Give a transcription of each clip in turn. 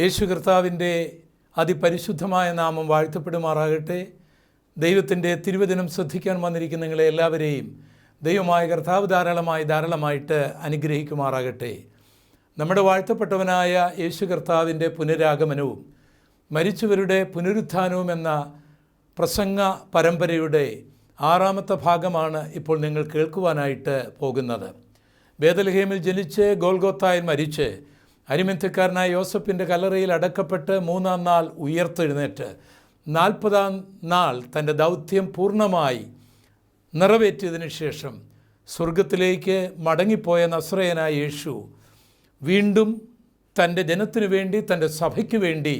യേശു കർത്താവിന്റെ അതിപരിശുദ്ധമായ നാമം വാഴ്ത്തപ്പെടുമാറാകട്ടെ. ദൈവത്തിന്റെ തിരുവചനം ശ്രദ്ധിക്കാൻ വന്നിരിക്കുന്ന നിങ്ങളെ എല്ലാവരെയും ദൈവമായ കർത്താവ് ധാരാളമായി ധാരാളമായിട്ട് അനുഗ്രഹിക്കുമാറാകട്ടെ. നമ്മുടെ വാഴ്ത്തപ്പെട്ടവനായ യേശു കർത്താവിന്റെ പുനരാഗമനവും മരിച്ചവരുടെ പുനരുത്ഥാനവും എന്ന പ്രസംഗ പരമ്പരയുടെ ആറാമത്തെ ഭാഗമാണ് ഇപ്പോൾ നിങ്ങൾ കേൾക്കുവാനായിട്ട് പോകുന്നത്. ബേദലഹേമിൽ ജനിച്ച് ഗോൽഗോത്തായിൽ മരിച്ച് അരിമന്ത്യക്കാരനായ യോസഫിന്റെ കല്ലറയിൽ അടക്കപ്പെട്ട് മൂന്നാം നാൾ ഉയർത്തെഴുന്നേറ്റ്. നാൽപ്പതാം നാൾ തന്റെ ദൗത്യം പൂർണമായി നിറവേറ്റിയതിനു ശേഷം സ്വർഗത്തിലേക്ക് മടങ്ങിപ്പോയ നസ്രയനായ യേശു വീണ്ടും തന്റെ ജനത്തിനു വേണ്ടി തന്റെ സഭയ്ക്ക് വേണ്ടി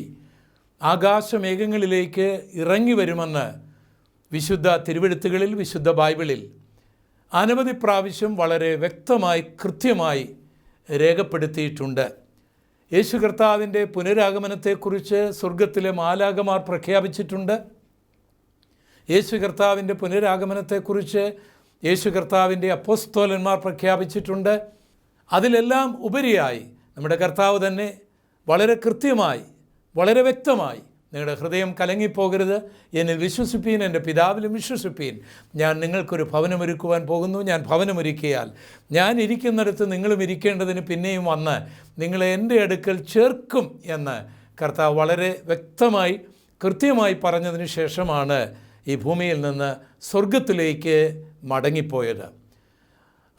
ആകാശമേഘങ്ങളിലേക്ക് ഇറങ്ങി വരുമെന്ന് വിശുദ്ധ തിരുവെഴുത്തുകളിൽ വിശുദ്ധ ബൈബിളിൽ അനവധി പ്രാവശ്യം വളരെ വ്യക്തമായി കൃത്യമായി രേഖപ്പെടുത്തിയിട്ടുണ്ട്. യേശു കർത്താവിന്റെ പുനരാഗമനത്തെക്കുറിച്ച് സ്വർഗത്തിലെ മാലാകമാർ പ്രഖ്യാപിച്ചിട്ടുണ്ട്. യേശു കർത്താവിന്റെ പുനരാഗമനത്തെക്കുറിച്ച് യേശു കർത്താവിന്റെ അപ്പോസ്തോലന്മാർ പ്രഖ്യാപിച്ചിട്ടുണ്ട്. അതിലെല്ലാം ഉപരിയായി നമ്മുടെ കർത്താവ് തന്നെ വളരെ കൃത്യമായി വളരെ വ്യക്തമായി നിങ്ങളുടെ ഹൃദയം കലങ്ങിപ്പോകരുത്. എന്നിൽ വിശ്വസിപ്പീൻ എന്റെ പിതാവിലും വിശ്വസിപ്പീൻ. ഞാൻ നിങ്ങൾക്കൊരു ഭവനമൊരുക്കുവാൻ പോകുന്നു. ഞാൻ ഭവനമൊരുക്കിയാൽ ഞാൻ ഇരിക്കുന്നിടത്ത് നിങ്ങളും ഇരിക്കേണ്ടതിന് പിന്നെയും വന്ന് നിങ്ങളെ എന്റെ അടുക്കൽ ചേർക്കും എന്ന് കർത്താവ് വളരെ വ്യക്തമായി കൃത്യമായി പറഞ്ഞതിന് ശേഷമാണ് ഈ ഭൂമിയിൽ നിന്ന് സ്വർഗത്തിലേക്ക് മടങ്ങിപ്പോയത്.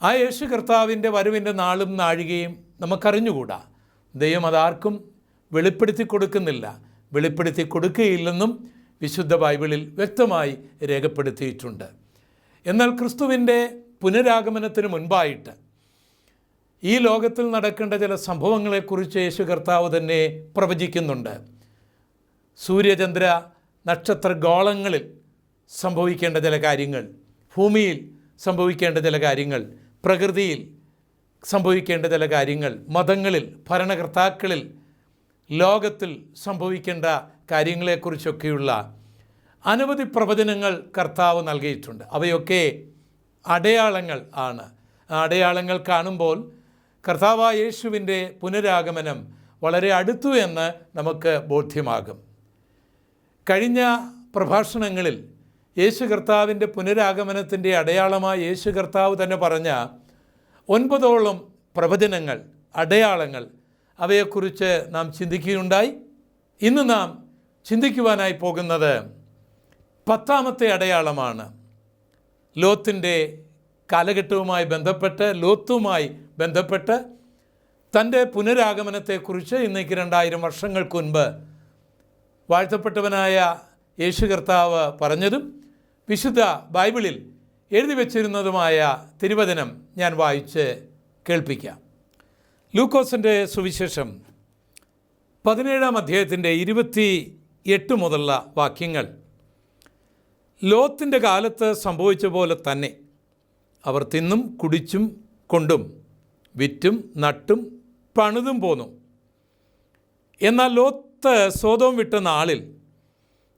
ആ യേശു കർത്താവിന്റെ വരവിന്റെ നാളും നാഴികയും നമുക്കറിഞ്ഞുകൂടാ. ദൈവം അതാർക്കും വെളിപ്പെടുത്തി കൊടുക്കുന്നില്ല. വെളിപ്പെടുത്തി കൊടുക്കുകയില്ലെന്നും വിശുദ്ധ ബൈബിളിൽ വ്യക്തമായി രേഖപ്പെടുത്തിയിട്ടുണ്ട്. എന്നാൽ ക്രിസ്തുവിന്റെ പുനരാഗമനത്തിന് മുൻപായിട്ട് ഈ ലോകത്തിൽ നടക്കേണ്ട ചില സംഭവങ്ങളെക്കുറിച്ച് യേശു കർത്താവ് തന്നെ പ്രവചിക്കുന്നുണ്ട്. സൂര്യചന്ദ്ര നക്ഷത്ര ഗോളങ്ങളിൽ സംഭവിക്കേണ്ട ചില കാര്യങ്ങൾ ഭൂമിയിൽ സംഭവിക്കേണ്ട ചില കാര്യങ്ങൾ പ്രകൃതിയിൽ സംഭവിക്കേണ്ട ചില കാര്യങ്ങൾ മതങ്ങളിൽ ഭരണകർത്താക്കളിൽ ലോകത്തിൽ സംഭവിക്കേണ്ട കാര്യങ്ങളെക്കുറിച്ചൊക്കെയുള്ള അനവധി പ്രവചനങ്ങൾ കർത്താവ് നൽകിയിട്ടുണ്ട്. അവയൊക്കെ അടയാളങ്ങൾ ആണ്. ആ അടയാളങ്ങൾ കാണുമ്പോൾ കർത്താവ് യേശുവിന്റെ പുനരാഗമനം വളരെ അടുത്തു എന്ന് നമുക്ക് ബോധ്യമാകും. കഴിഞ്ഞ പ്രഭാഷണങ്ങളിൽ യേശു കർത്താവിന്റെ പുനരാഗമനത്തിന്റെ അടയാളമായി യേശു കർത്താവ് തന്നെ പറഞ്ഞ ഒൻപതോളം പ്രവചനങ്ങൾ അടയാളങ്ങൾ അവയെക്കുറിച്ച് നാം ചിന്തിക്കുകയുണ്ടായി. ഇന്ന് നാം ചിന്തിക്കുവാനായി പോകുന്നത് പത്താമത്തെ അടയാളമാണ്. ലോത്തിന്റെ കാലഘട്ടവുമായി ബന്ധപ്പെട്ട് ലോത്തുമായി ബന്ധപ്പെട്ട് തന്റെ പുനരാഗമനത്തെക്കുറിച്ച് ഇന്നേക്ക് രണ്ടായിരം വർഷങ്ങൾക്ക് മുൻപ് വാഴ്ത്തപ്പെട്ടവനായ യേശു കർത്താവ് പറഞ്ഞതും വിശുദ്ധ ബൈബിളിൽ എഴുതി വച്ചിരുന്നതുമായ തിരുവചനം ഞാൻ വായിച്ച് കേൾപ്പിക്കാം. ലൂക്കോസിന്റെ സുവിശേഷം പതിനേഴാം അധ്യായത്തിന്റെ ഇരുപത്തി എട്ട് മുതലുള്ള വാക്യങ്ങൾ. ലോത്തിന്റെ കാലത്ത് സംഭവിച്ച പോലെ തന്നെ അവർ തിന്നും കുടിച്ചും കൊണ്ടും വിറ്റും നട്ടും പണിതും പോന്നു. എന്നാൽ ലോത്ത് സ്വതവും വിട്ട നാളിൽ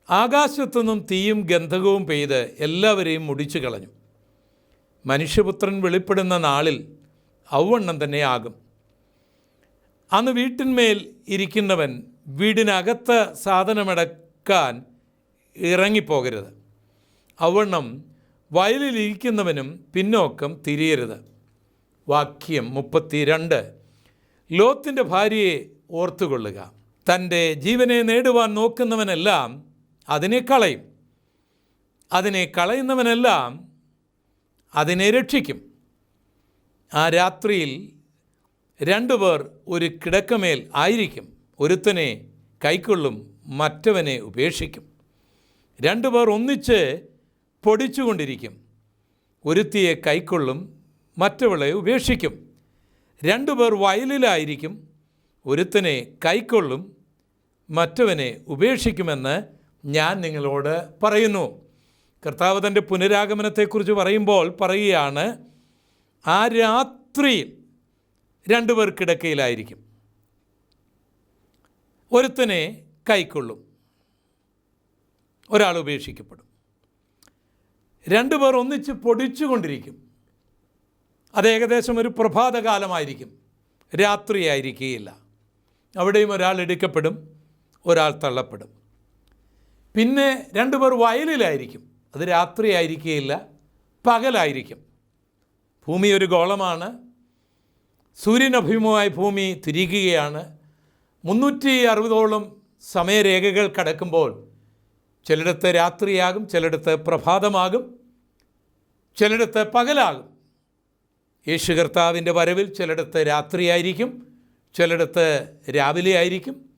ആകാശത്തു നിന്നും തീയും ഗന്ധകവും പെയ്ത് എല്ലാവരെയും മുടിച്ചു കളഞ്ഞു. മനുഷ്യപുത്രൻ വെളിപ്പെടുന്ന നാളിൽ ഔവണ്ണം തന്നെയാകും. അന്ന് വീട്ടിന്മേൽ ഇരിക്കുന്നവൻ വീടിനകത്ത് സാധനമെടുക്കാൻ ഇറങ്ങിപ്പോകരുത്. അവണ്ണം വയലിലിരിക്കുന്നവനും പിന്നോക്കം തിരിയരുത്. വാക്യം മുപ്പത്തിരണ്ട്. ലോത്തിന്റെ ഭാര്യയെ ഓർത്തുകൊള്ളുക. തന്റെ ജീവനെ നേടുവാൻ നോക്കുന്നവനെല്ലാം അതിനെ കളയും. അതിനെ കളയുന്നവനെല്ലാം അതിനെ രക്ഷിക്കും. ആ രാത്രിയിൽ രണ്ടുപേർ ഒരു കിടക്കമേൽ ആയിരിക്കും. ഒരുത്തനെ കൈക്കൊള്ളും മറ്റവനെ ഉപേക്ഷിക്കും. രണ്ടുപേർ ഒന്നിച്ച് പൊടിച്ചുകൊണ്ടിരിക്കും. ഒരുത്തിയെ കൈക്കൊള്ളും മറ്റവളെ ഉപേക്ഷിക്കും. രണ്ടുപേർ വയലിലായിരിക്കും. ഒരുത്തനെ കൈക്കൊള്ളും മറ്റവനെ ഉപേക്ഷിക്കുമെന്ന് ഞാൻ നിങ്ങളോട് പറയുന്നു. കർത്താവ് തന്റെ പുനരാഗമനത്തെക്കുറിച്ച് പറയുമ്പോൾ പറയുകയാണ് ആ രാത്രിയിൽ രണ്ടുപേർ കിടക്കയിലായിരിക്കും ഒരുത്തനെ കൈക്കൊള്ളും. ഒരാൾ ഉപേക്ഷിക്കപ്പെടും. രണ്ടുപേർ ഒന്നിച്ച് പൊടിച്ചുകൊണ്ടിരിക്കും. അത് ഏകദേശം ഒരു പ്രഭാതകാലമായിരിക്കും. രാത്രിയായിരിക്കുകയില്ല അവിടെയും ഒരാൾ എടുക്കപ്പെടും ഒരാൾ തള്ളപ്പെടും. പിന്നെ രണ്ടുപേർ വയലിലായിരിക്കും. അത് രാത്രിയായിരിക്കുകയില്ല പകലായിരിക്കും. ഭൂമി ഒരു ഗോളമാണ് സൂര്യനഭിമുഖമായി ഭൂമി തിരികുകയാണ് മുന്നൂറ്റി അറുപതോളം സമയരേഖകൾ കടക്കുമ്പോൾ ചിലയിടത്ത് രാത്രിയാകും ചിലയിടത്ത് പ്രഭാതമാകും ചിലയിടത്ത് പകലാകും. യേശു കർത്താവിന്റെ വരവിൽ ചിലയിടത്ത് രാത്രിയായിരിക്കും ചിലയിടത്ത് രാവിലെ ആയിരിക്കും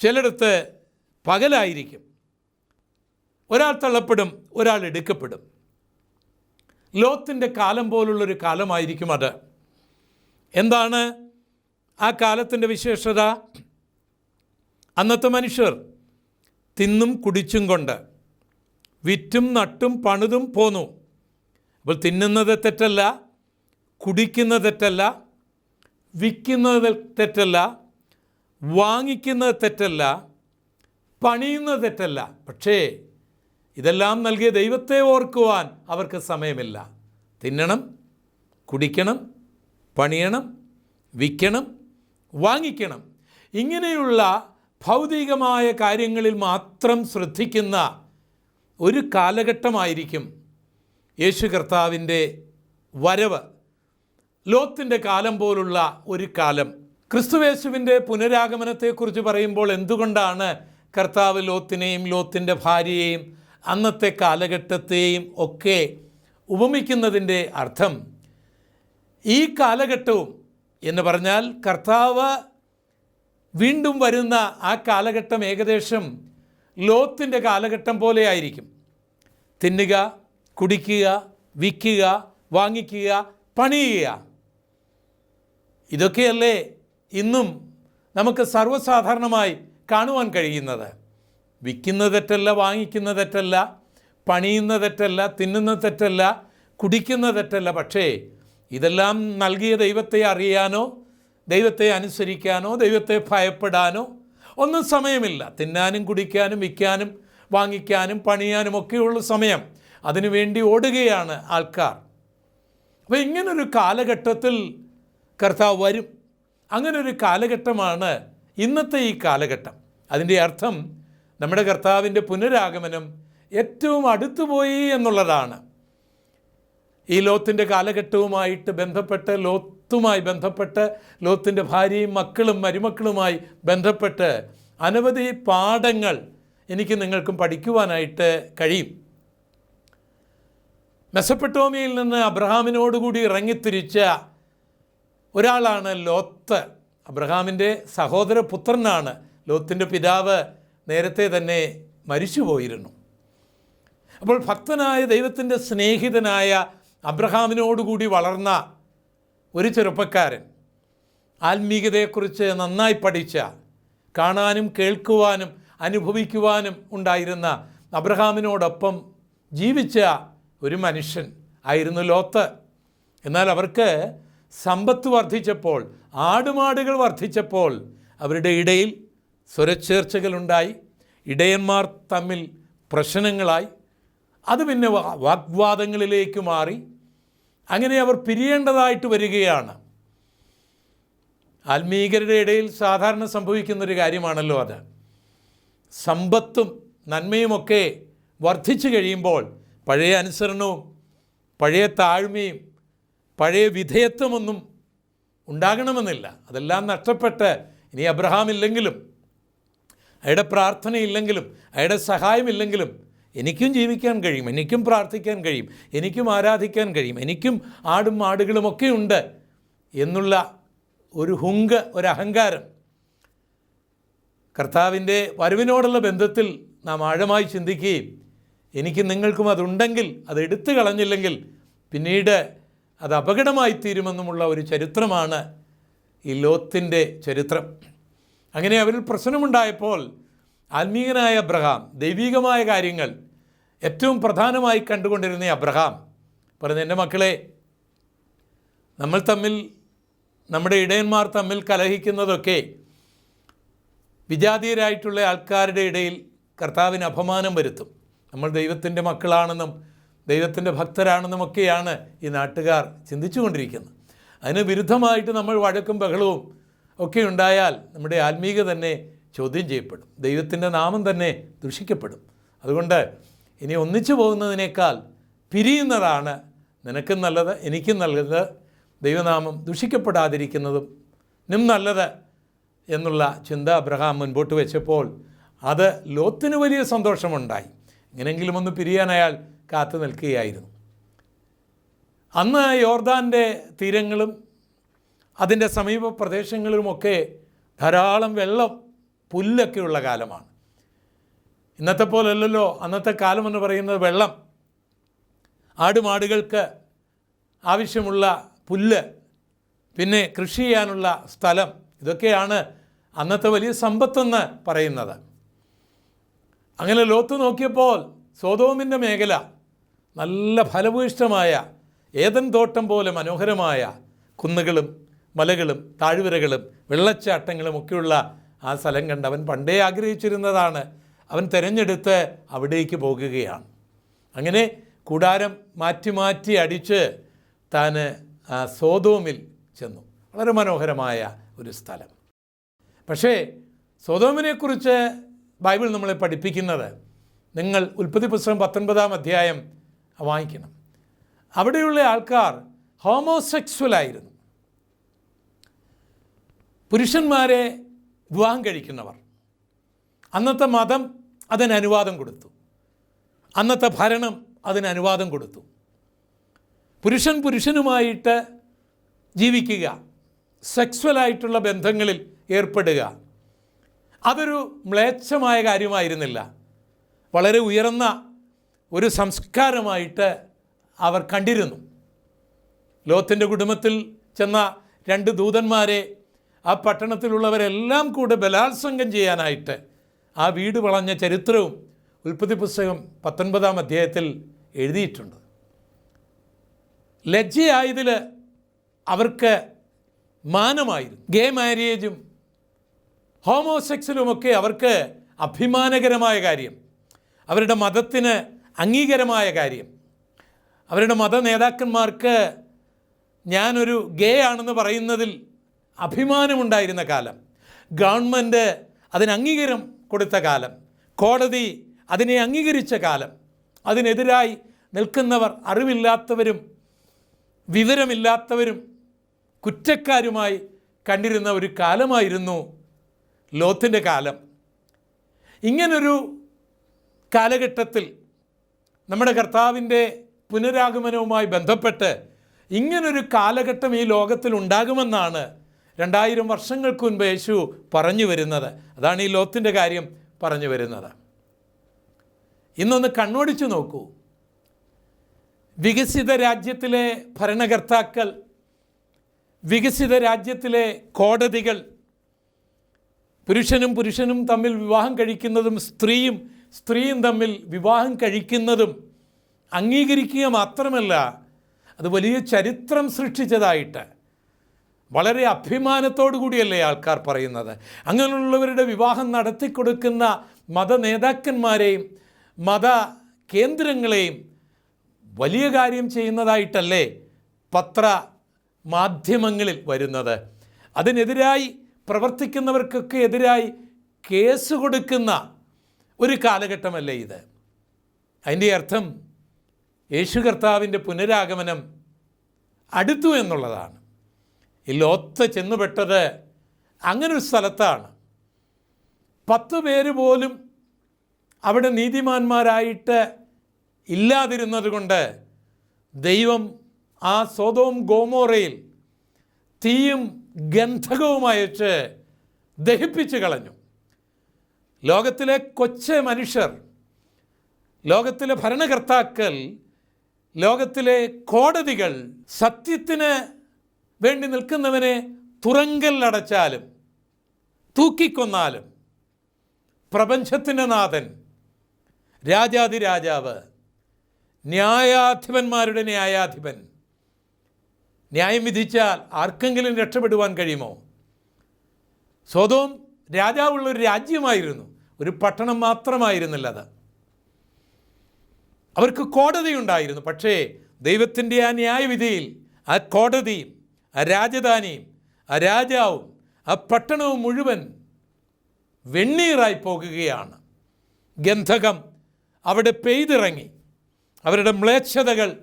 ചിലയിടത്ത് പകലായിരിക്കും. ഒരാൾ തള്ളപ്പെടും ഒരാൾ എടുക്കപ്പെടും. ലോത്തിന്റെ കാലം പോലുള്ളൊരു കാലമായിരിക്കും അത്. എന്താണ് ആ കാലത്തിന്റെ വിശേഷത? അന്നത്തെ മനുഷ്യർ തിന്നും കുടിച്ചും കൊണ്ട് വിറ്റും നട്ടും പണിതും പോന്നു. അപ്പോൾ തിന്നുന്നത് തെറ്റല്ല കുടിക്കുന്നത് തെറ്റല്ല വിൽക്കുന്നത് തെറ്റല്ല വാങ്ങിക്കുന്നത് തെറ്റല്ല പണിയുന്നത് തെറ്റല്ല. പക്ഷേ ഇതെല്ലാം നൽകിയ ദൈവത്തെ ഓർക്കുവാൻ അവർക്ക് സമയമില്ല. തിന്നണം കുടിക്കണം പണിയണം വിൽക്കണം വാങ്ങിക്കണം. ഇങ്ങനെയുള്ള ഭൗതികമായ കാര്യങ്ങളിൽ മാത്രം ശ്രദ്ധിക്കുന്ന ഒരു കാലഘട്ടമായിരിക്കും യേശു കർത്താവിന്റെ വരവ്. ലോത്തിന്റെ കാലം പോലുള്ള ഒരു കാലം. ക്രിസ്തുവേശുവിന്റെ പുനരാഗമനത്തെക്കുറിച്ച് പറയുമ്പോൾ എന്തുകൊണ്ടാണ് കർത്താവ് ലോത്തിനെയും ലോത്തിന്റെ ഭാര്യയെയും അന്നത്തെ കാലഘട്ടത്തെയും ഒക്കെ ഉപമിക്കുന്നതിന്റെ അർത്ഥം? ഈ കാലഘട്ടവും എന്ന് പറഞ്ഞാൽ കർത്താവ് വീണ്ടും വരുന്ന ആ കാലഘട്ടം ഏകദേശം ലോത്തിന്റെ കാലഘട്ടം പോലെ ആയിരിക്കും. തിന്നുക കുടിക്കുക വിൽക്കുക വാങ്ങിക്കുക പണിയുക. ഇതൊക്കെയല്ലേ ഇന്നും നമുക്ക് സർവസാധാരണമായി കാണുവാൻ കഴിയുന്നത്. വിൽക്കുന്ന തെറ്റല്ല വാങ്ങിക്കുന്ന തെറ്റല്ല പണിയുന്ന തെറ്റല്ല തിന്നുന്ന തെറ്റല്ല കുടിക്കുന്ന തെറ്റല്ല. പക്ഷേ ഇതെല്ലാം നൽകിയ ദൈവത്തെ അറിയാനോ ദൈവത്തെ അനുസരിക്കാനോ ദൈവത്തെ ഭയപ്പെടാനോ ഒന്നും സമയമില്ല. തിന്നാനും കുടിക്കാനും വിൽക്കാനും വാങ്ങിക്കാനും പണിയാനും ഒക്കെയുള്ള സമയം. അതിനുവേണ്ടി ഓടുകയാണ് ആൾക്കാർ. അപ്പോൾ ഇങ്ങനൊരു കാലഘട്ടത്തിൽ കർത്താവ് വരും. അങ്ങനൊരു കാലഘട്ടമാണ് ഇന്നത്തെ ഈ കാലഘട്ടം. അതിന്റെ അർത്ഥം നമ്മുടെ കർത്താവിന്റെ പുനരാഗമനം ഏറ്റവും അടുത്തുപോയി എന്നുള്ളതാണ്. ഈ ലോത്തിന്റെ കാലഘട്ടവുമായിട്ട് ബന്ധപ്പെട്ട് ലോത്തുമായി ബന്ധപ്പെട്ട് ലോത്തിന്റെ ഭാര്യയും മക്കളും മരുമക്കളുമായി ബന്ധപ്പെട്ട് അനവധി പാഠങ്ങൾ എനിക്ക് നിങ്ങൾക്കും പഠിക്കുവാനായിട്ട് കഴിയും. മെസ്സപ്പെട്ടോമിയിൽ നിന്ന് അബ്രഹാമിനോടുകൂടി ഇറങ്ങിത്തിരിച്ച ഒരാളാണ് ലോത്ത്. അബ്രഹാമിന്റെ സഹോദരപുത്രനാണ്. ലോത്തിന്റെ പിതാവ് നേരത്തെ തന്നെ മരിച്ചുപോയിരുന്നു. അപ്പോൾ ഭക്തനായ ദൈവത്തിന്റെ സ്നേഹിതനായ അബ്രഹാമിനോടുകൂടി വളർന്ന ഒരു ചെറുപ്പക്കാരൻ ആത്മീയതയെക്കുറിച്ച് നന്നായി പഠിച്ച കാണാനും കേൾക്കുവാനും അനുഭവിക്കുവാനും ഉണ്ടായിരുന്ന അബ്രഹാമിനോടൊപ്പം ജീവിച്ച ഒരു മനുഷ്യൻ ആയിരുന്നു ലോത്ത്. എന്നാൽ അവർക്ക് സമ്പത്ത് വർദ്ധിച്ചപ്പോൾ ആടുമാടുകൾ വർദ്ധിച്ചപ്പോൾ അവരുടെ ഇടയിൽ സ്വരച്ചേർച്ചകളുണ്ടായി. ഇടയന്മാർ തമ്മിൽ പ്രശ്നങ്ങളായി. അത് പിന്നെ വാഗ്വാദങ്ങളിലേക്ക് മാറി അങ്ങനെ അവർ പിരിയേണ്ടതായിട്ട് വരികയാണ്. ആത്മീകരുടെ ഇടയിൽ സാധാരണ സംഭവിക്കുന്നൊരു കാര്യമാണല്ലോ അത്. സമ്പത്തും നന്മയുമൊക്കെ വർദ്ധിച്ചു കഴിയുമ്പോൾ പഴയ അനുസരണവും പഴയ താഴ്മയും പഴയ വിധേയത്വമൊന്നും ഉണ്ടാകണമെന്നില്ല. അതെല്ലാം നഷ്ടപ്പെട്ട് ഇനി അബ്രഹാം ഇല്ലെങ്കിലും അയാളുടെ പ്രാർത്ഥനയില്ലെങ്കിലും അയാളുടെ സഹായമില്ലെങ്കിലും എനിക്കും ജീവിക്കാൻ കഴിയും എനിക്കും പ്രാർത്ഥിക്കാൻ കഴിയും എനിക്കും ആരാധിക്കാൻ കഴിയും എനിക്കും ആടും ആടുകളുമൊക്കെ ഉണ്ട് എന്നുള്ള ഒരു ഹുങ്ക് ഒരു അഹങ്കാരം കർത്താവിന്റെ വരവിനോടുള്ള ബന്ധത്തിൽ നാം ആഴമായി ചിന്തിക്കുകയും എനിക്ക് നിങ്ങൾക്കും അതുണ്ടെങ്കിൽ അത് എടുത്തു കളഞ്ഞില്ലെങ്കിൽ പിന്നീട് അത് അപകടമായി തീരുമെന്നുമുള്ള ഒരു ചരിത്രമാണ് ഈ ലോത്തിന്റെ ചരിത്രം. അങ്ങനെ അവരിൽ പ്രശ്നമുണ്ടായപ്പോൾ ആത്മീയനായ അബ്രഹാം ദൈവികമായ കാര്യങ്ങൾ ഏറ്റവും പ്രധാനമായി കണ്ടുകൊണ്ടിരുന്ന അബ്രഹാം പറയുന്നത് എന്റെ മക്കളെ നമ്മൾ തമ്മിൽ നമ്മുടെ ഇടയന്മാർ തമ്മിൽ കലഹിക്കുന്നതൊക്കെ വിജാതീയരായിട്ടുള്ള ആൾക്കാരുടെ ഇടയിൽ കർത്താവിന് അപമാനം വരുത്തും. നമ്മൾ ദൈവത്തിന്റെ മക്കളാണെന്നും ദൈവത്തിന്റെ ഭക്തരാണെന്നും ഒക്കെയാണ് ഈ നാട്ടുകാർ ചിന്തിച്ചുകൊണ്ടിരിക്കുന്നത്. അതിന് വിരുദ്ധമായിട്ട് നമ്മൾ വഴക്കും ബഹളവും ഒക്കെ ഉണ്ടായാൽ നമ്മുടെ ആത്മീക തന്നെ ചോദ്യം ചെയ്യപ്പെടും. ദൈവത്തിന്റെ നാമം തന്നെ ദുഷിക്കപ്പെടും. അതുകൊണ്ട് ഇനി ഒന്നിച്ചു പോകുന്നതിനേക്കാൾ പിരിയുന്നതാണ് നിനക്കും നല്ലത് എനിക്കും നല്ലത്. ദൈവനാമം ദുഷിക്കപ്പെടാതിരിക്കുന്നതും നും നല്ലത് എന്നുള്ള ചിന്ത അബ്രഹാം മുൻപോട്ട് വെച്ചപ്പോൾ അത് ലോത്തിന് വലിയ സന്തോഷമുണ്ടായി. ഇങ്ങനെങ്കിലും ഒന്ന് പിരിയാൻ അയാൾ കാത്തു നിൽക്കുകയായിരുന്നു. അന്ന് യോർദാന്റെ തീരങ്ങളും അതിന്റെ സമീപ പ്രദേശങ്ങളിലുമൊക്കെ ധാരാളം വെള്ളം പുല്ലൊക്കെയുള്ള കാലമാണ്. ഇന്നത്തെ പോലല്ലല്ലോ. അന്നത്തെ കാലം എന്ന് പറയുന്നത് വെള്ളം. ആടുമാടുകൾക്ക് ആവശ്യമുള്ള പുല്ല് പിന്നെ കൃഷി ചെയ്യാനുള്ള സ്ഥലം ഇതൊക്കെയാണ് അന്നത്തെ വലിയ സമ്പത്തെന്ന് പറയുന്നത്. അങ്ങനെ ലോത്ത് നോക്കിയപ്പോൾ സോതോമിന്റെ മേഖല നല്ല ഫലഭൂയിഷ്ടമായ ഏതൻ തോട്ടം പോലെ മനോഹരമായ കുന്നുകളും മലകളും താഴ്വരകളും വെള്ളച്ചാട്ടങ്ങളും ഒക്കെയുള്ള ആ സ്ഥലം കണ്ട് അവൻ പണ്ടേ ആഗ്രഹിച്ചിരുന്നതാണ്. അവൻ തിരഞ്ഞെടുത്ത് അവിടേക്ക് പോകുകയാണ്. അങ്ങനെ കൂടാരം മാറ്റി മാറ്റി അടിച്ച് താൻ സോതോമിൽ ചെന്നു. വളരെ മനോഹരമായ ഒരു സ്ഥലം. പക്ഷേ സോതോമിനെക്കുറിച്ച് ബൈബിൾ നമ്മളെ പഠിപ്പിക്കുന്നത് നിങ്ങൾ ഉൽപ്പത്തി പുസ്തകം പത്തൊൻപതാം അധ്യായം വാങ്ങിക്കണം അവിടെയുള്ള ആൾക്കാർ ഹോമോസെക്സ്വലായിരുന്നു. പുരുഷന്മാരെ വിവാഹം കഴിക്കുന്നവർ. അന്നത്തെ മതം അതിന് അനുവാദം കൊടുത്തു. അന്നത്തെ ഭരണം അതിന് അനുവാദം കൊടുത്തു. പുരുഷൻ പുരുഷനുമായിട്ട് ജീവിക്കുക സെക്സ്വലായിട്ടുള്ള ബന്ധങ്ങളിൽ ഏർപ്പെടുക അതൊരു മ്ലേച്ഛമായ കാര്യമായിരുന്നില്ല. വളരെ ഉയർന്ന ഒരു സംസ്കാരമായിട്ട് അവർ കണ്ടിരുന്നു. ലോത്തിന്റെ കുടുംബത്തിൽ ചെന്ന രണ്ട് ദൂതന്മാരെ ആ പട്ടണത്തിലുള്ളവരെല്ലാം കൂടെ ബലാത്സംഗം ചെയ്യാനായിട്ട് ആ വീട് വളഞ്ഞ ചരിത്രവും ഉൽപ്പത്തി പുസ്തകം പത്തൊൻപതാം അധ്യായത്തിൽ എഴുതിയിട്ടുണ്ട്. ലജ്ജയായതിൽ അവർക്ക് മാനമായിരുന്നു. ഗേ മാരേജും ഹോമോസെക്സിലുമൊക്കെ അവർക്ക് അഭിമാനകരമായ കാര്യം. അവരുടെ മതത്തിന് അംഗീകരമായ കാര്യം. അവരുടെ മത നേതാക്കന്മാർക്ക് ഞാനൊരു ഗേ ആണെന്ന് പറയുന്നതിൽ അഭിമാനമുണ്ടായിരുന്ന കാലം. ഗവൺമെന്റ് അതിന് അംഗീകാരം കൊടുത്ത കാലം. കോടതി അതിനെ അംഗീകരിച്ച കാലം. അതിനെതിരായി നിൽക്കുന്നവർ അറിവില്ലാത്തവരും വിവരമില്ലാത്തവരും കുറ്റക്കാരുമായി കണ്ടിരുന്ന ഒരു കാലമായിരുന്നു ലോത്തിന്റെ കാലം. ഇങ്ങനൊരു കാലഘട്ടത്തിൽ നമ്മുടെ കർത്താവിന്റെ പുനരാഗമനവുമായി ബന്ധപ്പെട്ട് ഇങ്ങനൊരു കാലഘട്ടം ഈ ലോകത്തിൽ ഉണ്ടാകുമെന്നാണ് രണ്ടായിരം വർഷങ്ങൾക്ക് മുൻപ് യേശു പറഞ്ഞു വരുന്നത്. അതാണ് ഈ ലോത്തിന്റെ കാര്യം പറഞ്ഞു വരുന്നത്. ഇന്നൊന്ന് കണ്ണോടിച്ചു നോക്കൂ. വികസിത രാജ്യത്തിലെ ഭരണകർത്താക്കൾ വികസിത രാജ്യത്തിലെ കോടതികൾ പുരുഷനും പുരുഷനും തമ്മിൽ വിവാഹം കഴിക്കുന്നതും സ്ത്രീയും സ്ത്രീയും തമ്മിൽ വിവാഹം കഴിക്കുന്നതും അംഗീകരിക്കുക മാത്രമല്ല അത് വലിയ ചരിത്രം സൃഷ്ടിച്ചതായിട്ട് വളരെ അഭിമാനത്തോടു കൂടിയല്ലേ ആൾക്കാർ പറയുന്നത്. അങ്ങനെയുള്ളവരുടെ വിവാഹം നടത്തിക്കൊടുക്കുന്ന മത നേതാക്കന്മാരെയും മത കേന്ദ്രങ്ങളെയും വലിയ കാര്യം ചെയ്യുന്നതായിട്ടല്ലേ പത്ര മാധ്യമങ്ങളിൽ വരുന്നത്. അതിനെതിരായി പ്രവർത്തിക്കുന്നവർക്കൊക്കെ എതിരായി കേസ് കൊടുക്കുന്ന ഒരു കാലഘട്ടമല്ലേ ഇത്. അതിന്റെ അർത്ഥം യേശു കർത്താവിന്റെ പുനരാഗമനം അടുത്തു എന്നുള്ളതാണ്. ഈ ലോത്ത് ചെന്നുപെട്ടത് ഒരു സ്ഥലത്താണ്. പത്ത് പേര് പോലും അവിടെ നീതിമാന്മാരായിട്ട് ഇല്ലാതിരുന്നത് കൊണ്ട് ദൈവം ആ സ്വതവും ഗോമോറയിൽ തീയും ഗന്ധകവും അയച്ച് ദഹിപ്പിച്ച് കളഞ്ഞു. ലോകത്തിലെ കൊച്ചു മനുഷ്യർ ലോകത്തിലെ ഭരണകർത്താക്കൾ ലോകത്തിലെ കോടതികൾ സത്യത്തിന് വേണ്ടി നിൽക്കുന്നവനെ തുറങ്കലിലടച്ചാലും തൂക്കിക്കൊന്നാലും പ്രപഞ്ചത്തിന്റെ നാഥൻ രാജാതിരാജാവ് ന്യായാധിപന്മാരുടെ ന്യായാധിപൻ. ന്യായം വിധിച്ചാൽ ആർക്കെങ്കിലും രക്ഷപ്പെടുവാൻ കഴിയുമോ? സ്വതവും രാജാവുള്ള ഒരു രാജ്യമായിരുന്നു. ഒരു പട്ടണം മാത്രമായിരുന്നില്ല അത് അവർക്ക് കോടതിയുണ്ടായിരുന്നു. പക്ഷേ ദൈവത്തിന്റെ ആ ന്യായവിധിയിൽ ആ കോടതിയും ആ രാജധാനിയും ആ രാജാവും ആ പട്ടണവും മുഴുവൻ വെണ്ണീറായി പോകുകയാണ്. ഗന്ധകം അവിടെ പെയ്തിറങ്ങി. അവരുടെ മ്ലേച്ഛതകൾ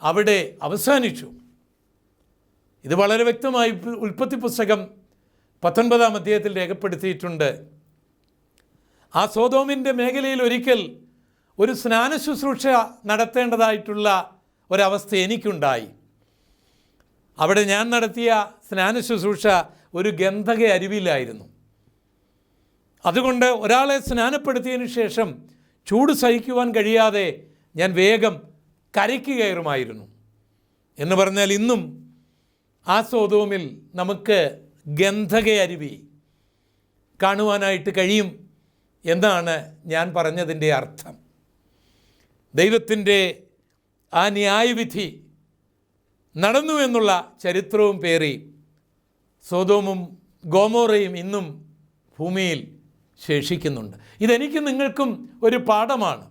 അവിടെ അവസാനിച്ചു. ഇത് വളരെ വ്യക്തമായി ഉൽപ്പ- ഉൽപ്പത്തി പുസ്തകം പത്തൊൻപതാം അധ്യായത്തിൽ രേഖപ്പെടുത്തിയിട്ടുണ്ട്. ആ സോതോമിന്റെ മേഖലയിൽ ഒരിക്കൽ ഒരു സ്നാന ശുശ്രൂഷ നടത്തേണ്ടതായിട്ടുള്ള ഒരവസ്ഥ എനിക്കുണ്ടായി. അവിടെ ഞാൻ നടത്തിയ സ്നാന ശുശ്രൂഷ ഒരു ഗന്ധക അരുവിയിലായിരുന്നു. അതുകൊണ്ട് ഒരാളെ സ്നാനപ്പെടുത്തിയതിന് ശേഷം ചൂട് സഹിക്കുവാൻ കഴിയാതെ ഞാൻ വേഗം കരയ്ക്ക് കയറുമായിരുന്നു. എന്ന് പറഞ്ഞാൽ ഇന്നും ആ സോതോമിൽ നമുക്ക് ഗന്ധക അരുവി കാണുവാനായിട്ട് കഴിയും എന്നാണ് ഞാൻ പറഞ്ഞതിന്റെ അർത്ഥം. ദൈവത്തിന്റെ ആ ന്യായവിധി നടന്നു എന്നുള്ള ചരിത്രവും പേറി സോതോമും ഗോമോറയും ഇന്നും ഭൂമിയിൽ ശേഷിക്കുന്നുണ്ട്. ഇതെനിക്ക് നിങ്ങൾക്കും ഒരു പാഠമാണ്.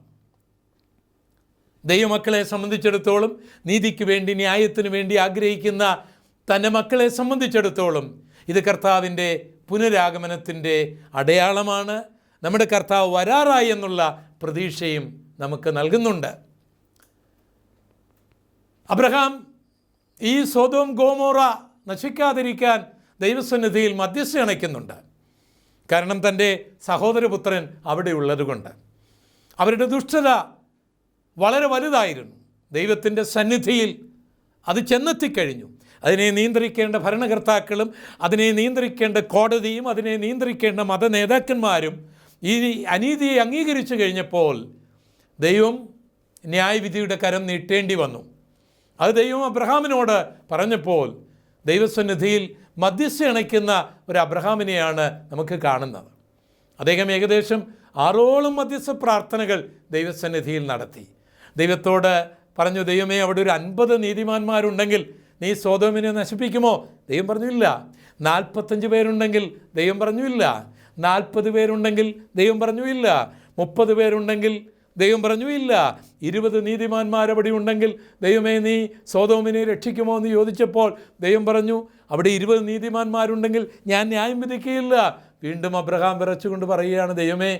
ദൈവമക്കളെ സംബന്ധിച്ചിടത്തോളം നീതിക്ക് വേണ്ടി ന്യായത്തിന് വേണ്ടി ആഗ്രഹിക്കുന്ന തന്റെ മക്കളെ സംബന്ധിച്ചിടത്തോളം ഇത് കർത്താവിന്റെ പുനരാഗമനത്തിന്റെ അടയാളമാണ്. നമ്മുടെ കർത്താവ് വരാറായി എന്നുള്ള പ്രതീക്ഷയും നമുക്ക് നൽകുന്നുണ്ട്. അബ്രഹാം ഈ സ്വതവും ഗോമോറ നശിക്കാതിരിക്കാൻ ദൈവസന്നിധിയിൽ മധ്യസ്ഥ അണയ്ക്കുന്നുണ്ട്. കാരണം തന്റെ സഹോദരപുത്രൻ അവിടെ ഉള്ളതുകൊണ്ട്. അവരുടെ ദുഷ്ടത വളരെ വലുതായിരുന്നു. ദൈവത്തിന്റെ സന്നിധിയിൽ അത് ചെന്നെത്തിക്കഴിഞ്ഞു. അതിനെ നിയന്ത്രിക്കേണ്ട ഭരണകർത്താക്കളും അതിനെ നിയന്ത്രിക്കേണ്ട കോടതിയും അതിനെ നിയന്ത്രിക്കേണ്ട മത നേതാക്കന്മാരും ഈ അനീതിയെ അംഗീകരിച്ചു കഴിഞ്ഞപ്പോൾ ദൈവം ന്യായവിധിയുടെ കരം നീട്ടേണ്ടി വന്നു. അത് ദൈവം അബ്രഹാമിനോട് പറഞ്ഞപ്പോൾ ദൈവസന്നിധിയിൽ മധ്യസ്ഥ അണയ്ക്കുന്ന ഒരു അബ്രഹാമിനെയാണ് നമുക്ക് കാണുന്നത്. അദ്ദേഹം ഏകദേശം ആറോളം മധ്യസ്ഥ പ്രാർത്ഥനകൾ ദൈവസന്നിധിയിൽ നടത്തി. ദൈവത്തോട് പറഞ്ഞു ദൈവമേ അവിടെ ഒരു അൻപത് നീതിമാന്മാരുണ്ടെങ്കിൽ നീ സ്വതോമിനെ നശിപ്പിക്കുമോ? ദൈവം പറഞ്ഞില്ല. നാൽപ്പത്തഞ്ച് പേരുണ്ടെങ്കിൽ ദൈവം പറഞ്ഞു ഇല്ല നാൽപ്പത് പേരുണ്ടെങ്കിൽ ദൈവം പറഞ്ഞു ഇല്ല മുപ്പത് പേരുണ്ടെങ്കിൽ ദൈവം പറഞ്ഞു ഇല്ല ഇരുപത് നീതിമാന്മാരവിടെ ഉണ്ടെങ്കിൽ ദൈവമേ നീ സോതോമിനെ രക്ഷിക്കുമോ എന്ന് ചോദിച്ചപ്പോൾ ദൈവം പറഞ്ഞു അവിടെ ഇരുപത് നീതിമാന്മാരുണ്ടെങ്കിൽ ഞാൻ ന്യായം വിധിക്കുകയില്ല. വീണ്ടും അബ്രഹാം വിറച്ചുകൊണ്ട് പറയുകയാണ് ദൈവമേ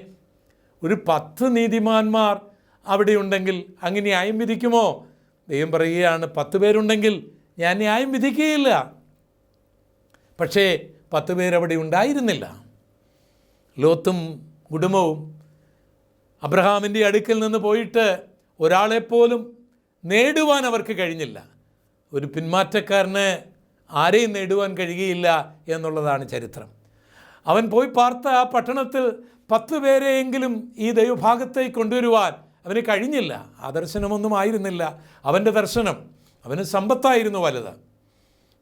ഒരു പത്ത് നീതിമാന്മാർ അവിടെ ഉണ്ടെങ്കിൽ അങ്ങ് ന്യായം വിധിക്കുമോ? ദൈവം പറയുകയാണ് പത്ത് പേരുണ്ടെങ്കിൽ ഞാൻ ന്യായം വിധിക്കുകയില്ല. പക്ഷേ പത്ത് പേരവിടെ ഉണ്ടായിരുന്നില്ല. ലോത്തും കുടുംബവും അബ്രഹാമിന്റെ അടുക്കിൽ നിന്ന് പോയിട്ട് ഒരാളെപ്പോലും നേടുവാൻ അവർക്ക് കഴിഞ്ഞില്ല. ഒരു പിന്മാറ്റക്കാരന് ആരെയും നേടുവാൻ കഴിയുകയില്ല എന്നുള്ളതാണ് ചരിത്രം. അവൻ പോയി പാർത്ത ആ പട്ടണത്തിൽ പത്ത് പേരെയെങ്കിലും ഈ ദൈവഭാഗത്തെ കൊണ്ടുവരുവാൻ അവന് കഴിഞ്ഞില്ല. ആ ദർശനമൊന്നും ആയിരുന്നില്ല. അവന്റെ ദർശനം അവന് സമ്പത്തായിരുന്നു വലുത്.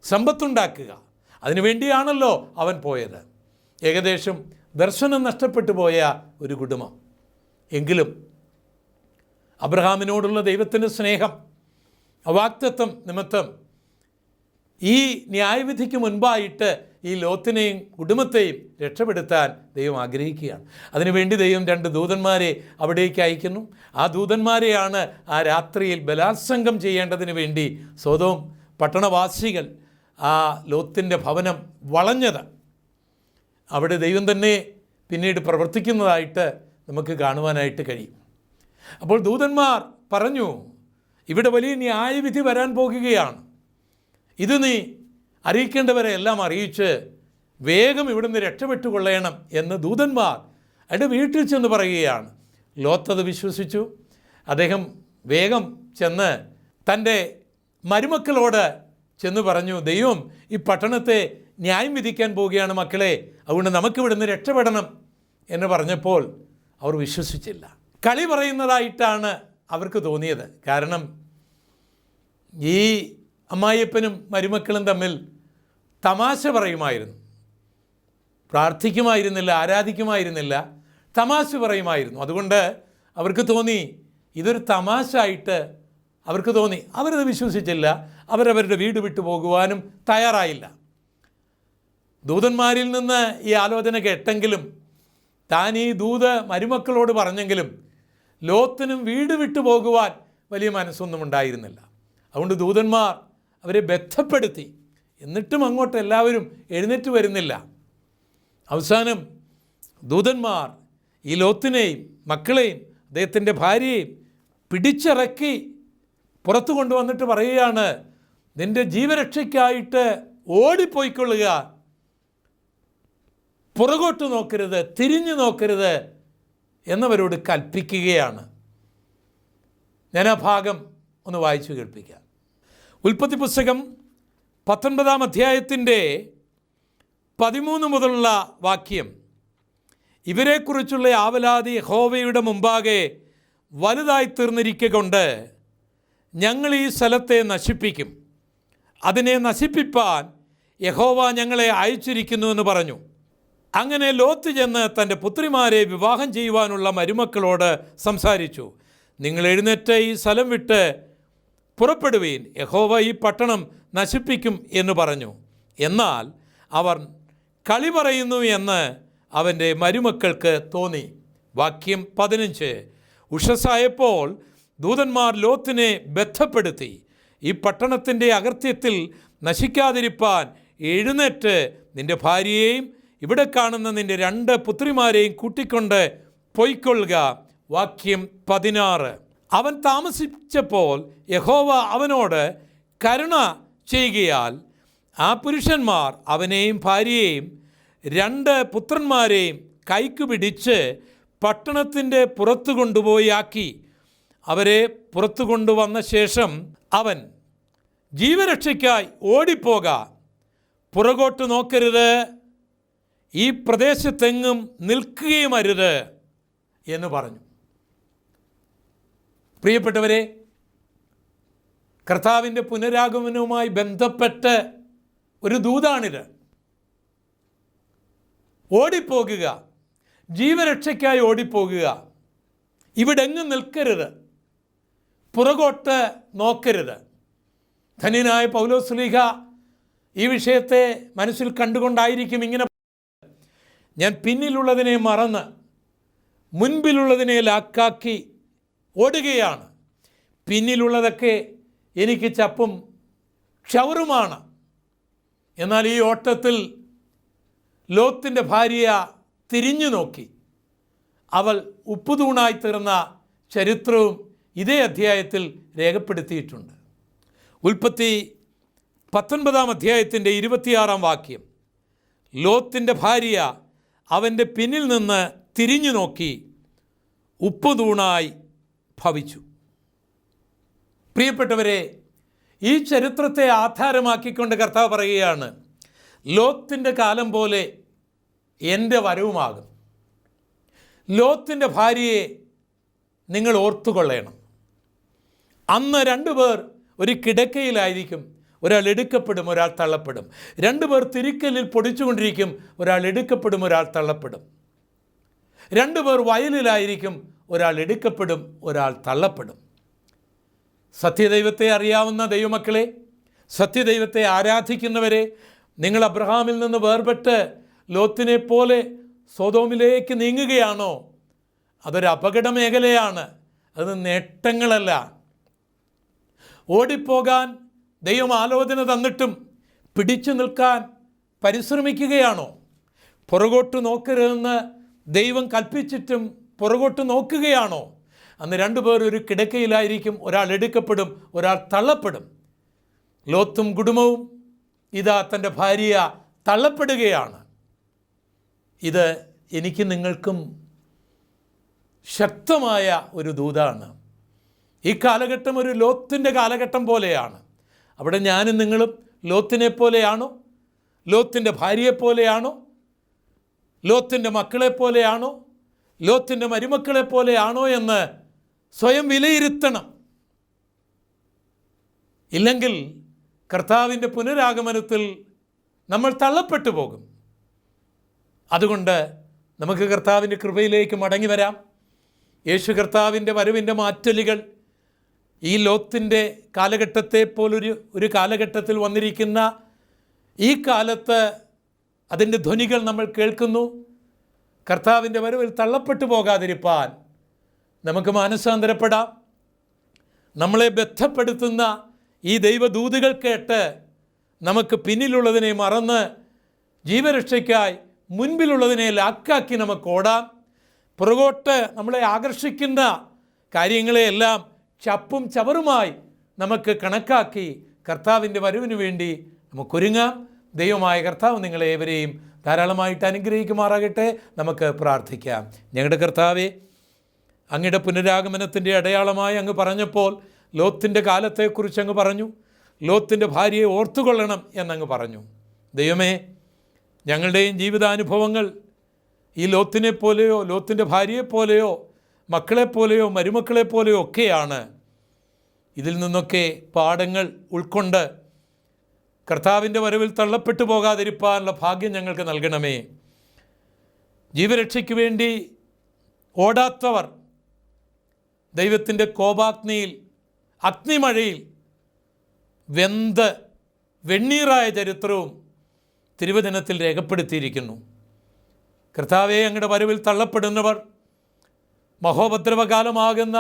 സമ്പത്തുണ്ടാക്കുക അതിനുവേണ്ടിയാണല്ലോ അവൻ പോയത്. ഏകദേശം ദർശനം നഷ്ടപ്പെട്ടു പോയ ഒരു കുടുംബം. എങ്കിലും അബ്രഹാമിനോടുള്ള ദൈവത്തിന്റെ സ്നേഹം അവാക്തത്വം നിമിത്തം ഈ ന്യായവിധിക്ക് മുൻപായിട്ട് ഈ ലോത്തിനെയും കുടുംബത്തെയും രക്ഷപ്പെടുത്താൻ ദൈവം ആഗ്രഹിക്കുകയാണ്. അതിനുവേണ്ടി ദൈവം രണ്ട് ദൂതന്മാരെ അവിടേക്ക് അയക്കുന്നു. ആ ദൂതന്മാരെയാണ് ആ രാത്രിയിൽ ബലാത്സംഗം ചെയ്യേണ്ടതിന് വേണ്ടി സ്വതവും പട്ടണവാസികൾ ആ ലോത്തിന്റെ ഭവനം വളഞ്ഞത്. അവിടെ ദൈവം തന്നെ പിന്നീട് പ്രവർത്തിക്കുന്നതായിട്ട് നമുക്ക് കാണുവാനായിട്ട് കഴിയും. അപ്പോൾ ദൂതന്മാർ പറഞ്ഞു ഇവിടെ വലിയ ന്യായവിധി വരാൻ പോകുകയാണ്. ഇത് നീ അറിയിക്കേണ്ടവരെ എല്ലാം അറിയിച്ച് വേഗം ഇവിടുന്ന് രക്ഷപ്പെട്ടുകൊള്ളണം എന്ന് ദൂതന്മാർ അയാളുടെ വീട്ടിൽ ചെന്ന് പറയുകയാണ്. ലോത്തത് വിശ്വസിച്ചു. അദ്ദേഹം വേഗം ചെന്ന് തന്റെ മരുമക്കളോട് ചെന്ന് പറഞ്ഞു ദൈവം ഈ പട്ടണത്തെ ന്യായം വിധിക്കാൻ പോവുകയാണ് മക്കളെ. അതുകൊണ്ട് നമുക്കിവിടുന്ന് രക്ഷപ്പെടണം എന്ന് പറഞ്ഞപ്പോൾ അവർ വിശ്വസിച്ചില്ല. കളി പറയുന്നതായിട്ടാണ് അവർക്ക് തോന്നിയത്. കാരണം ഈ അമ്മായിയപ്പനും മരുമക്കളും തമ്മിൽ തമാശ പറയുമായിരുന്നു. പ്രാർത്ഥിക്കുമായിരുന്നില്ല ആരാധിക്കുമായിരുന്നില്ല തമാശ പറയുമായിരുന്നു. അതുകൊണ്ട് അവർക്ക് തോന്നി ഇതൊരു തമാശ ആയിട്ട് അവർക്ക് തോന്നി. അവരത് വിശ്വസിച്ചില്ല. അവരവരുടെ വീട് വിട്ടു പോകുവാനും തയ്യാറായില്ല. ദൂതന്മാരിൽ നിന്ന് ഈ ആലോചന കേട്ടെങ്കിലും താൻ ഈ ദൂത് മരുമക്കളോട് പറഞ്ഞെങ്കിലും ലോത്തിനും വീട് വിട്ടു പോകുവാൻ വലിയ മനസ്സൊന്നും ഉണ്ടായിരുന്നില്ല. അതുകൊണ്ട് ദൂതന്മാർ അവരെ ബന്ധപ്പെടുത്തി എന്നിട്ടും അങ്ങോട്ട് എല്ലാവരും എഴുന്നേറ്റ് വരുന്നില്ല. അവസാനം ദൂതന്മാർ ഈ ലോത്തിനെയും മക്കളെയും അദ്ദേഹത്തിന്റെ ഭാര്യയെയും പിടിച്ചിറക്കി പുറത്തു കൊണ്ടുവന്നിട്ട് പറയുകയാണ് നിന്റെ ജീവരക്ഷയ്ക്കായിട്ട് ഓടിപ്പോയിക്കൊള്ളുക. പുറകോട്ട് നോക്കരുത് തിരിഞ്ഞു നോക്കരുത് എന്നവരോട് കൽപ്പിക്കുകയാണ്. ഞാൻ ആ ഭാഗം ഒന്ന് വായിച്ചു കേൾപ്പിക്കാം. ഉൽപ്പത്തി പുസ്തകം പത്തൊൻപതാം അധ്യായത്തിന്റെ പതിമൂന്ന് മുതലുള്ള വാക്യം. ഇവരെക്കുറിച്ചുള്ള ആവലാതി ഹോവയുടെ മുമ്പാകെ വലുതായി തീർന്നിരിക്കൊണ്ട് ഞങ്ങൾ ഈ സ്ഥലത്തെ നശിപ്പിക്കും. അതിനെ നശിപ്പിപ്പാൻ യഹോവ ഞങ്ങളെ അയച്ചിരിക്കുന്നു എന്ന് പറഞ്ഞു. അങ്ങനെ ലോത്ത് ചെന്ന് തന്റെ പുത്രിമാരെ വിവാഹം ചെയ്യുവാനുള്ള മരുമക്കളോട് സംസാരിച്ചു. നിങ്ങൾ എഴുന്നേറ്റ് ഈ സ്ഥലം വിട്ട് പുറപ്പെടുവീൻ. യഹോവ ഈ പട്ടണം നശിപ്പിക്കും എന്ന് പറഞ്ഞു. എന്നാൽ അവർ കളി പറയുന്നു എന്ന് അവന്റെ മരുമക്കൾക്ക് തോന്നി. വാക്യം പതിനഞ്ച്. ഉഷസായപ്പോൾ ദൂതന്മാർ ലോത്തിനെ ബന്ധപ്പെടുത്തി ഈ പട്ടണത്തിന്റെ അകൃത്യത്തിൽ നശിക്കാതിരിപ്പാൻ എഴുന്നേറ്റ് നിന്റെ ഭാര്യയെയും ഇവിടെ കാണുന്ന നിന്റെ രണ്ട് പുത്രിമാരെയും കൂട്ടിക്കൊണ്ട് പൊയ്ക്കൊള്ളുക. വാക്യം പതിനാറ്. അവൻ താമസിച്ചപ്പോൾ യഹോവ അവനോട് കരുണ ചെയ്യുകയാൽ ആ പുരുഷന്മാർ അവനെയും ഭാര്യയെയും രണ്ട് പുത്രന്മാരെയും കൈക്ക് പിടിച്ച് പട്ടണത്തിന്റെ പുറത്തു കൊണ്ടുപോയി ആക്കി. അവരെ പുറത്തു കൊണ്ടുവന്ന ശേഷം അവൻ ജീവരക്ഷയ്ക്കായി ഓടിപ്പോക. പുറകോട്ട് നോക്കരുത്. ഈ പ്രദേശത്തെങ്ങും നിൽക്കുകയും അരുത് എന്ന് പറഞ്ഞു. പ്രിയപ്പെട്ടവരെ കർത്താവിന്റെ പുനരാഗമനവുമായി ബന്ധപ്പെട്ട് ഒരു ദൂതാണിത്. ഓടിപ്പോകുക ജീവരക്ഷയ്ക്കായി ഓടിപ്പോകുക ഇവിടെങ്ങും നിൽക്കരുത് പുറകോട്ട് നോക്കരുത്. ധന്യനായ പൗലോസ്ലീഹ ഈ വിഷയത്തെ മനസ്സിൽ കണ്ടുകൊണ്ടായിരിക്കും ഇങ്ങനെ ഞാൻ പിന്നിലുള്ളതിനെ മറന്ന് മുൻപിലുള്ളതിനെ ലാക്കാക്കി ഓടുകയാണ്. പിന്നിലുള്ളതൊക്കെ എനിക്ക് ചപ്പും ക്ഷൗറുമാണ് എന്നാൽ ഈ ഓട്ടത്തിൽ ലോത്തിന്റെ ഭാര്യ തിരിഞ്ഞു നോക്കി. അവൾ ഉപ്പുതൂണായി തീർന്ന ചരിത്രവും ഇതേ അധ്യായത്തിൽ രേഖപ്പെടുത്തിയിട്ടുണ്ട്. ഉൽപ്പത്തി പത്തൊൻപതാം അധ്യായത്തിന്റെ ഇരുപത്തിയാറാം വാക്യം ലോത്തിന്റെ ഭാര്യ അവന്റെ പിന്നിൽ നിന്ന് തിരിഞ്ഞു നോക്കി ഉപ്പുതൂണായി ഭവിച്ചു. പ്രിയപ്പെട്ടവരെ ഈ ചരിത്രത്തെ ആധാരമാക്കിക്കൊണ്ട് കർത്താവ് പറയുകയാണ് ലോത്തിന്റെ കാലം പോലെ എന്റെ വരവുമാകും. ലോത്തിന്റെ ഭാര്യയെ നിങ്ങൾ ഓർത്തുകൊള്ളണം. അന്ന് രണ്ടുപേർ ഒരു കിടക്കയിലായിരിക്കും ഒരാൾ എടുക്കപ്പെടും ഒരാൾ തള്ളപ്പെടും. രണ്ടുപേർ തിരിക്കലിൽ പൊടിച്ചുകൊണ്ടിരിക്കും ഒരാൾ എടുക്കപ്പെടും ഒരാൾ തള്ളപ്പെടും. രണ്ടുപേർ വയലിലായിരിക്കും ഒരാൾ എടുക്കപ്പെടും ഒരാൾ തള്ളപ്പെടും. സത്യദൈവത്തെ അറിയാവുന്ന ദൈവമക്കളെ സത്യദൈവത്തെ ആരാധിക്കുന്നവരെ നിങ്ങൾ അബ്രഹാമിൽ നിന്ന് വേർപെട്ട് ലോത്തിനെ പോലെ സ്വതോമിലേക്ക് നീങ്ങുകയാണോ? അതൊരു അപകട മേഖലയാണ് അത് നേട്ടങ്ങളല്ല. ഓടിപ്പോകാൻ ദൈവം ആലോചന തന്നിട്ടും പിടിച്ചു നിൽക്കാൻ പരിശ്രമിക്കുകയാണോ? പുറകോട്ട് നോക്കരുതെന്ന് ദൈവം കൽപ്പിച്ചിട്ടും പുറകോട്ട് നോക്കുകയാണോ? അന്ന് രണ്ടുപേർ ഒരു കിടക്കയിലായിരിക്കും ഒരാൾ എടുക്കപ്പെടും ഒരാൾ തള്ളപ്പെടും. ലോത്തും കുടുംബവും ഇതാ തന്റെ ഭാര്യ തള്ളപ്പെടുകയാണ്. ഇത് എനിക്ക് നിങ്ങൾക്കും ശക്തമായ ഒരു ദൂതാണ്. ഈ കാലഘട്ടം ഒരു ലോത്തിന്റെ കാലഘട്ടം പോലെയാണ്. അവിടെ ഞാനും നിങ്ങളും ലോത്തിനെ പോലെയാണോ ലോത്തിന്റെ ഭാര്യയെപ്പോലെയാണോ? ലോത്തിന്റെ മക്കളെപ്പോലെയാണോ? ലോത്തിന്റെ മരുമക്കളെ പോലെയാണോ എന്ന് സ്വയം വിലയിരുത്തണം. ഇല്ലെങ്കിൽ കർത്താവിന്റെ പുനരാഗമനത്തിൽ നമ്മൾ തള്ളപ്പെട്ടു പോകും. അതുകൊണ്ട് നമുക്ക് കർത്താവിന്റെ കൃപയിലേക്ക് മടങ്ങി വരാം. യേശു കർത്താവിന്റെ വരവിന്റെ മാറ്റലുകൾ ഈ ലോത്തിന്റെ കാലഘട്ടത്തെ പോലൊരു ഒരു കാലഘട്ടത്തിൽ വന്നിരിക്കുന്ന ഈ കാലത്ത് അതിന്റെ ധ്വനികൾ നമ്മൾ കേൾക്കുന്നു. കർത്താവിന്റെ വരവിൽ തള്ളപ്പെട്ടു പോകാതിരിപ്പാൻ നമുക്ക് മാനസാന്തരപ്പെടാം. നമ്മളെ ബന്ധപ്പെടുത്തുന്ന ഈ ദൈവദൂതുകൾ കേട്ട് നമുക്ക് പിന്നിലുള്ളതിനെ മറന്ന് ജീവരക്ഷയ്ക്കായി മുൻപിലുള്ളതിനെ ലാക്കാക്കി നമുക്ക് ഓടാം. പുറകോട്ട് നമ്മളെ ആകർഷിക്കുന്ന കാര്യങ്ങളെയെല്ലാം ചപ്പും ചവറുമായി നമുക്ക് കണക്കാക്കി കർത്താവിന്റെ വരവിന് വേണ്ടി നമുക്കൊരുങ്ങാം. ദൈവമായ കർത്താവ് നിങ്ങളെ ഏവരെയും ധാരാളമായിട്ട് അനുഗ്രഹിക്കുമാറാകട്ടെ. നമുക്ക് പ്രാർത്ഥിക്കാം. ഞങ്ങളുടെ കർത്താവെ അങ്ങയുടെ പുനരാഗമനത്തിന്റെ അടയാളമായി അങ്ങ് പറഞ്ഞപ്പോൾ ലോത്തിന്റെ കാലത്തെക്കുറിച്ച് അങ്ങ് പറഞ്ഞു. ലോത്തിന്റെ ഭാര്യയെ ഓർത്തുകൊള്ളണം എന്നങ്ങ് പറഞ്ഞു. ദൈവമേ ഞങ്ങളുടെയും ജീവിതാനുഭവങ്ങൾ ഈ ലോത്തിനെ പോലെയോ ലോത്തിന്റെ ഭാര്യയെപ്പോലെയോ മക്കളെപ്പോലെയോ മരുമക്കളെപ്പോലെയോ ഒക്കെയാണ്. ഇതിൽ നിന്നൊക്കെ പാഠങ്ങൾ ഉൾക്കൊണ്ട് കർത്താവിന്റെ വരവിൽ തള്ളപ്പെട്ടു പോകാതിരിക്കാനുള്ള ഭാഗ്യം ഞങ്ങൾക്ക് നൽകണമേ. ജീവരക്ഷയ്ക്ക് വേണ്ടി ഓടാത്തവർ ദൈവത്തിന്റെ കോപാഗ്നിയിൽ അഗ്നിമഴയിൽ വെന്ത് വെണ്ണീറായ ചരിത്രവും തിരുവചനത്തിൽ രേഖപ്പെടുത്തിയിരിക്കുന്നു. കർത്താവെ അങ്ങയുടെ വരവിൽ തള്ളപ്പെടുന്നവർ മഹോപദ്രവകാലമാകുന്ന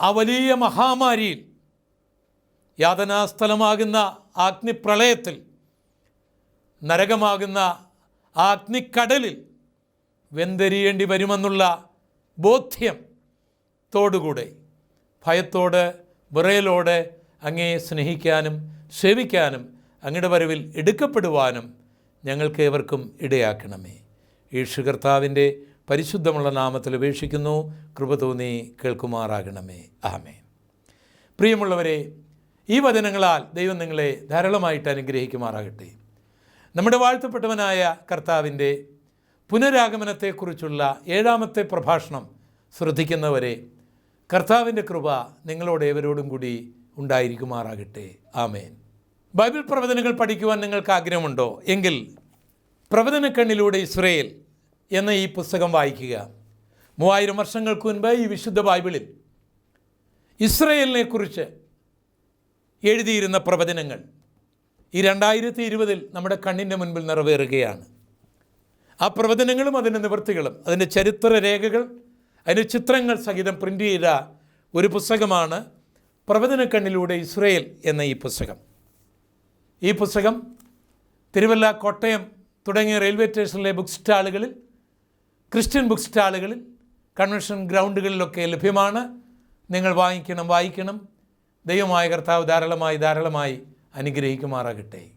ആ വലിയ മഹാമാരിയിൽ യാതനാസ്ഥലമാകുന്ന അഗ്നിപ്രളയത്തിൽ നരകമാകുന്ന ആ അഗ്നിക്കടലിൽ വെന്തെരിയേണ്ടി വരുമെന്നുള്ള ബോധ്യം തോടുകൂടെ ഭയത്തോട് വിറയലോടെ അങ്ങേ സ്നേഹിക്കാനും സേവിക്കാനും അങ്ങയുടെ വരവിൽ എടുക്കപ്പെടുവാനും ഞങ്ങൾക്ക് ഏവർക്കും ഇടയാക്കണമേ. യേശു കർത്താവിന്റെ പരിശുദ്ധമുള്ള നാമത്തിൽ ഉപേക്ഷിക്കുന്നു കൃപ തോന്നി കേൾക്കുമാറാകണമേ. ആമേ പ്രിയമുള്ളവരെ ഈ വചനങ്ങളാൽ ദൈവം നിങ്ങളെ ധാരാളമായിട്ട് അനുഗ്രഹിക്കുമാറാകട്ടെ. നമ്മുടെ വാഴ്ത്തപ്പെട്ടവനായ കർത്താവിന്റെ പുനരാഗമനത്തെക്കുറിച്ചുള്ള ഏഴാമത്തെ പ്രഭാഷണം ശ്രദ്ധിക്കുന്നവരെ കർത്താവിന്റെ കൃപ നിങ്ങളോട് ഏവരോടും കൂടി ഉണ്ടായിരിക്കുമാറാകട്ടെ. ആമേൻ. ബൈബിൾ പ്രവചനങ്ങൾ പഠിക്കുവാൻ നിങ്ങൾക്ക് ആഗ്രഹമുണ്ടോ? എങ്കിൽ പ്രവചനക്കണ്ണിലൂടെ ഇസ്രയേൽ എന്ന ഈ പുസ്തകം വായിക്കുക. മൂവായിരം വർഷങ്ങൾക്ക് മുൻപ് ഈ വിശുദ്ധ ബൈബിളിൽ ഇസ്രയേലിനെ കുറിച്ച് എഴുതിയിരുന്ന പ്രവചനങ്ങൾ ഈ രണ്ടായിരത്തി ഇരുപതിൽ നമ്മുടെ കണ്ണിന്റെ മുൻപിൽ നിറവേറുകയാണ്. ആ പ്രവചനങ്ങളും അതിന്റെ നിവൃത്തികളും അതിന്റെ ചരിത്ര രേഖകൾ അതിന്റെ ചിത്രങ്ങൾ സഹിതം പ്രിന്റ് ചെയ്ത ഒരു പുസ്തകമാണ് പ്രവചനക്കണ്ണിലൂടെ ഇസ്രയേൽ എന്ന ഈ പുസ്തകം. ഈ പുസ്തകം തിരുവല്ല കോട്ടയം തുടങ്ങിയ റെയിൽവേ സ്റ്റേഷനിലെ ബുക്ക് സ്റ്റാളുകളിൽ ക്രിസ്ത്യൻ ബുക്ക് സ്റ്റാളുകളിൽ കൺവെൻഷൻ ഗ്രൗണ്ടുകളിലൊക്കെ ലഭ്യമാണ്. നിങ്ങൾ വാങ്ങിക്കണം വായിക്കണം. ദൈവമായ കർത്താവ് ധാരാളമായി ധാരാളമായി അനുഗ്രഹിക്കുമാറാകട്ടെ.